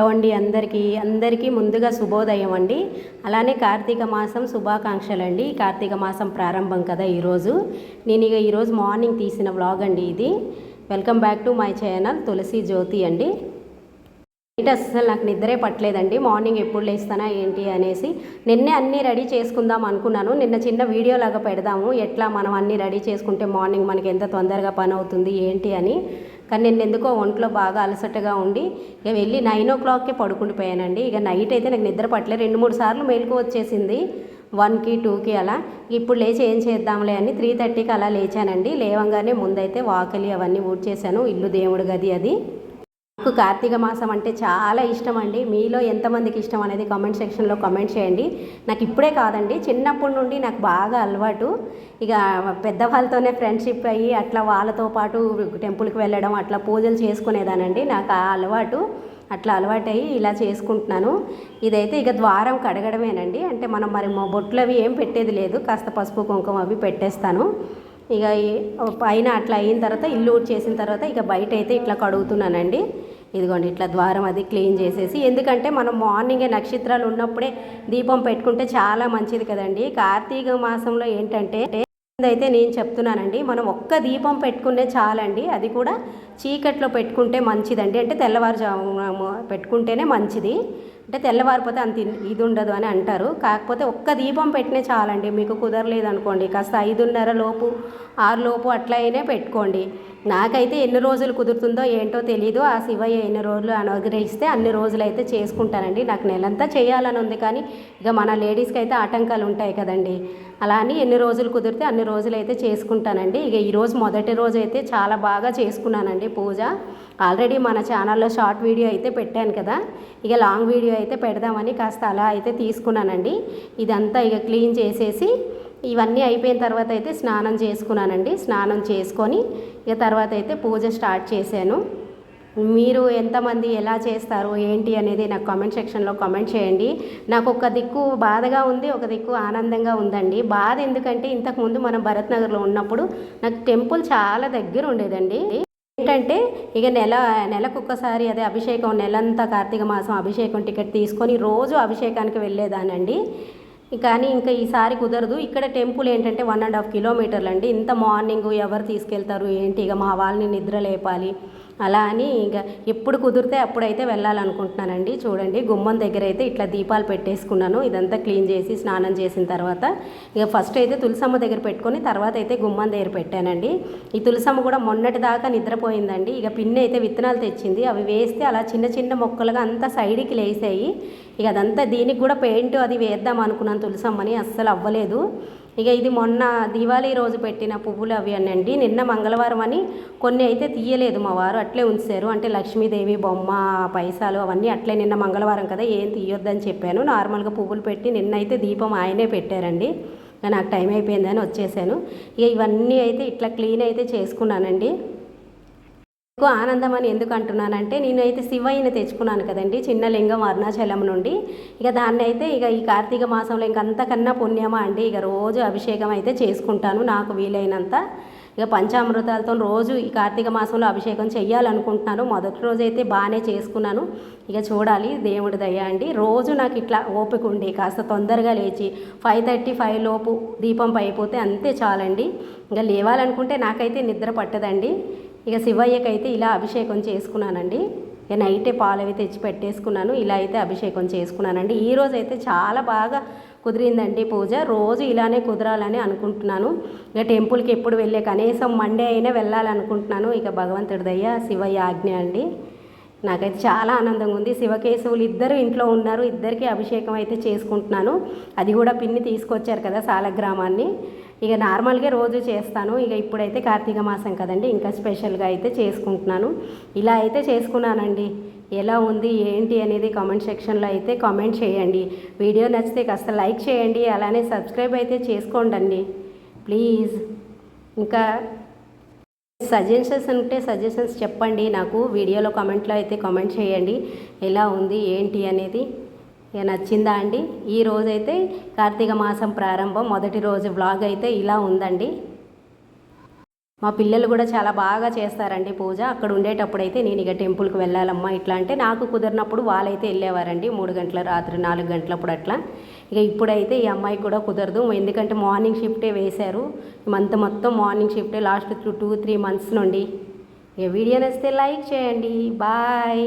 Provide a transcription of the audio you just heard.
Hello అండి అందరికీ అందరికీ ముందుగా శుభోదయం అండి. అలానే కార్తీక మాసం శుభాకాంక్షలు అండి కార్తీక మాసం ప్రారంభం కదా ఈరోజు. నేను ఇక ఈరోజు మార్నింగ్ తీసిన వ్లాగ్ అండి ఇది. Welcome back to my channel Tulasi Jyothi అండి. నైట్ అస్సలు నాకు నిద్రే పట్టలేదండి. మార్నింగ్ ఎప్పుడు లేస్తానా ఏంటి అనేసి నిన్నే అన్నీ రెడీ చేసుకుందాం అనుకున్నాను. నిన్న చిన్న వీడియో లాగా పెడదాము. ఎట్లా మనం అన్నీ రెడీ చేసుకుంటే మార్నింగ్ మనకి ఎంత తొందరగా పని అవుతుంది ఏంటి అని కానీ నేను ఎందుకో ఒంట్లో బాగా అలసటగా ఉండి ఇక వెళ్ళి నైన్ ఓ క్లాక్కే పడుకుండిపోయానండి ఇక నైట్ అయితే నాకు నిద్ర పట్టలేదు. రెండు మూడు సార్లు మేలుకు వచ్చేసింది. వన్కి టూకి అలా. ఇప్పుడు లేచి ఏం చేద్దాంలే అని త్రీ థర్టీకి అలా లేచానండి. లేవంగానే ముందైతే వాకలి అవన్నీ ఊడ్చేశాను. ఇల్లు దేవుడి గది అది. నాకు కార్తీక మాసం అంటే చాలా ఇష్టం అండి మీలో ఎంతమందికి ఇష్టం అనేది కామెంట్ సెక్షన్లో కామెంట్ చేయండి. నాకు ఇప్పుడే కాదండి చిన్నప్పటి నుండి నాకు బాగా అలవాటు. ఇక పెద్దవాళ్ళతోనే ఫ్రెండ్షిప్ అయ్యి అట్లా వాళ్ళతో పాటు టెంపుల్కి వెళ్ళడం అట్లా పూజలు చేసుకునేదానండి. నాకు ఆ అలవాటు అట్లా అలవాటయ్యి ఇలా చేసుకుంటున్నాను. ఇదైతే ఇక ద్వారం కడగడమేనండి. అంటే మనం మరి మా బొట్లు అవి ఏం పెట్టేది లేదు. కాస్త పసుపు కుంకుమ అవి పెట్టేస్తాను. ఇక పైన అట్లా అయిన తర్వాత ఇల్లు చేసిన తర్వాత ఇక బయట అయితే ఇట్లా కడుగుతున్నానండి. ఇదిగోండి ఇట్లా ద్వారం అది క్లీన్ చేసేసి ఎందుకంటే మనం మార్నింగే నక్షత్రాలు ఉన్నప్పుడే దీపం పెట్టుకుంటే చాలా మంచిది కదండి. కార్తీక మాసంలో ఏంటంటే అయితే నేను చెప్తున్నానండి మనం ఒక్క దీపం పెట్టుకునే చాలండి. అది కూడా చీకట్లో పెట్టుకుంటే మంచిదండి. అంటే తెల్లవారుజాము పెట్టుకుంటేనే మంచిది. అంటే తెల్లవారిపోతే అంత ఇది ఉండదు అని అంటారు. కాకపోతే ఒక్క దీపం పెట్టినే చాలండి. మీకు కుదరలేదు అనుకోండి కాస్త ఐదున్నర లోపు ఆరు లోపు అట్లా అయినా పెట్టుకోండి. నాకైతే ఎన్ని రోజులు కుదురుతుందో ఏంటో తెలీదు. ఆ శివయ్య ఎన్ని రోజులు అనుగ్రహిస్తే అన్ని రోజులు అయితే చేసుకుంటానండి నాకు నెలంతా చేయాలని ఉంది కానీ ఇక మన లేడీస్కి అయితే ఆటంకాలు ఉంటాయి కదండి. అలా అని ఎన్ని రోజులు కుదిరితే అన్ని రోజులు అయితే చేసుకుంటానండి. ఇక ఈరోజు మొదటి రోజు అయితే చాలా బాగా చేసుకున్నానండి పూజ. ఆల్రెడీ మన ఛానల్లో షార్ట్ వీడియో అయితే పెట్టాను కదా. ఇక లాంగ్ వీడియో అయితే పెడదామని కాస్త అలా అయితే తీసుకున్నానండి. ఇదంతా ఇక క్లీన్ చేసేసి ఇవన్నీ అయిపోయిన తర్వాత అయితే స్నానం చేసుకున్నానండి. స్నానం చేసుకొని ఇక తర్వాత అయితే పూజ స్టార్ట్ చేశాను. మీరు ఎంతమంది ఎలా చేస్తారు ఏంటి అనేది నాకు కామెంట్ సెక్షన్లో కామెంట్ చేయండి. నాకు ఒక దిక్కు బాధగా ఉంది ఒక దిక్కు ఆనందంగా ఉందండి. బాధ ఎందుకంటే ఇంతకుముందు మనం భరత్ నగర్లో ఉన్నప్పుడు నాకు టెంపుల్ చాలా దగ్గర ఉండేదండి. ఏంటంటే ఇక నెల నెలకు ఒక్కసారి అదే అభిషేకం నెలంతా కార్తీక మాసం అభిషేకం టికెట్ తీసుకొని రోజు అభిషేకానికి వెళ్ళేదానండి కానీ ఇంకా ఈసారి కుదరదు. ఇక్కడ టెంపుల్ ఏంటంటే వన్ అండ్ హాఫ్ కిలోమీటర్లు అండి ఇంత మార్నింగ్ ఎవరు తీసుకెళ్తారు ఏంటి? ఇక మా వాళ్ళని నిద్ర లేపాలి. అలా అని ఇక ఎప్పుడు కుదిరితే అప్పుడైతే వెళ్ళాలనుకుంటున్నానండి. చూడండి గుమ్మం దగ్గర అయితే ఇట్లా దీపాలు పెట్టేసుకున్నాను. ఇదంతా క్లీన్ చేసి స్నానం చేసిన తర్వాత ఇక ఫస్ట్ అయితే తులసమ్మ దగ్గర పెట్టుకొని తర్వాత అయితే గుమ్మం దగ్గర పెట్టానండి. ఈ తులసమ్మ కూడా మొన్నటి దాకా నిద్రపోయిందండి. ఇక పిన్ని అయితే విత్తనాలు తెచ్చింది. అవి వేస్తే అలా చిన్న చిన్న మొక్కలుగా అంతా సైడ్కి లేసాయి. ఇక అదంతా దీనికి కూడా పెయింట్ అది వేద్దాం అనుకున్నాను తులసమ్మని. అస్సలు అవ్వలేదు. ఇక ఇది మొన్న దివాళీ రోజు పెట్టిన పువ్వులు అవి అనండి. నిన్న మంగళవారం అని కొన్ని అయితే తీయలేదు మా వారు అట్లే ఉంచారు. అంటే లక్ష్మీదేవి బొమ్మ పైసాలు అవన్నీ అట్లే నిన్న మంగళవారం కదా ఏం తీయొద్దని చెప్పాను. నార్మల్గా పువ్వులు పెట్టి నిన్న అయితే దీపం ఆయనే పెట్టారండి. నాకు టైం అయిపోయిందని వచ్చేసాను. ఇక ఇవన్నీ అయితే ఇట్లా క్లీన్ అయితే చేసుకున్నానండి. ఎక్కువ ఆనందం అని ఎందుకు అంటున్నానంటే నేనైతే శివయ్యని తెచ్చుకున్నాను కదండి చిన్న లింగం అరుణాచలం నుండి. ఇక దాన్ని అయితే ఇక ఈ కార్తీక మాసంలో ఇంక అంతకన్నా పుణ్యమా అండి ఇక రోజు అభిషేకం అయితే చేసుకుంటాను నాకు వీలైనంత. ఇక పంచామృతాలతో రోజు ఈ కార్తీక మాసంలో అభిషేకం చేయాలనుకుంటున్నాను మొదటి రోజు అయితే బాగానే చేసుకున్నాను. ఇక చూడాలి దేవుడి దయ అండి. రోజు నాకు ఇట్లా ఓపిక ఉండి కాస్త తొందరగా లేచి ఫైవ్ థర్టీ ఫైవ్ లోపు దీపం పైపోతే అంతే చాలండి. ఇంకా లేవాలనుకుంటే నాకైతే నిద్ర పట్టదండి. ఇక శివయ్యకి అయితే ఇలా అభిషేకం చేసుకున్నానండి. ఇక నైటే పాలు అవి తెచ్చి పెట్టేసుకున్నాను. ఇలా అయితే అభిషేకం చేసుకున్నానండి. ఈ రోజు అయితే చాలా బాగా కుదిరిందండి పూజ. రోజు ఇలానే కుదరాలని అనుకుంటున్నాను. ఇక టెంపుల్కి ఎప్పుడు వెళ్ళే కనీసం మండే అయినా వెళ్ళాలనుకుంటున్నాను. ఇక భగవంతుడి దయ్య శివయ్య ఆజ్ఞ అండి. నాకైతే చాలా ఆనందంగా ఉంది. శివకేశవులు ఇద్దరు ఇంట్లో ఉన్నారు. ఇద్దరికి అభిషేకం అయితే చేసుకుంటున్నాను. అది కూడా పిన్ని తీసుకొచ్చారు కదా సాలగ్రామాన్ని. ఇక నార్మల్గా రోజు చేస్తాను. ఇక ఇప్పుడైతే కార్తీక మాసం కదండి ఇంకా స్పెషల్గా అయితే చేసుకుంటున్నాను. ఇలా అయితే చేసుకున్నానండి. ఎలా ఉంది ఏంటి అనేది కామెంట్ సెక్షన్లో అయితే కామెంట్ చేయండి. వీడియో నచ్చితే కాస్త లైక్ చేయండి అలానే సబ్స్క్రైబ్ అయితే చేసుకోండి ప్లీజ్. ఇంకా సజెషన్స్ ఉంటే సజెషన్స్ చెప్పండి నాకు వీడియోలో కామెంట్లో అయితే కామెంట్ చేయండి. ఎలా ఉంది ఏంటి అనేది. ఇక నచ్చిందా అండి? ఈ రోజైతే కార్తీక మాసం ప్రారంభం. మొదటి రోజు వ్లాగ్ అయితే ఇలా ఉందండి. మా పిల్లలు కూడా చాలా బాగా చేస్తారండి పూజ. అక్కడ ఉండేటప్పుడు అయితే నేను ఇక టెంపుల్కి వెళ్ళాలమ్మా ఇట్లా అంటే నాకు కుదిరినప్పుడు వాళ్ళైతే వెళ్ళేవారండి. మూడు గంటల రాత్రి నాలుగు గంటలప్పుడు అట్లా. ఇక ఇప్పుడైతే ఈ అమ్మాయికి కూడా కుదరదు. ఎందుకంటే మార్నింగ్ షిఫ్టే వేశారు. మంత్ మొత్తం morning షిఫ్టే last two two three months నుండి. ఇక వీడియో నచ్చితే లైక్ చేయండి. బాయ్.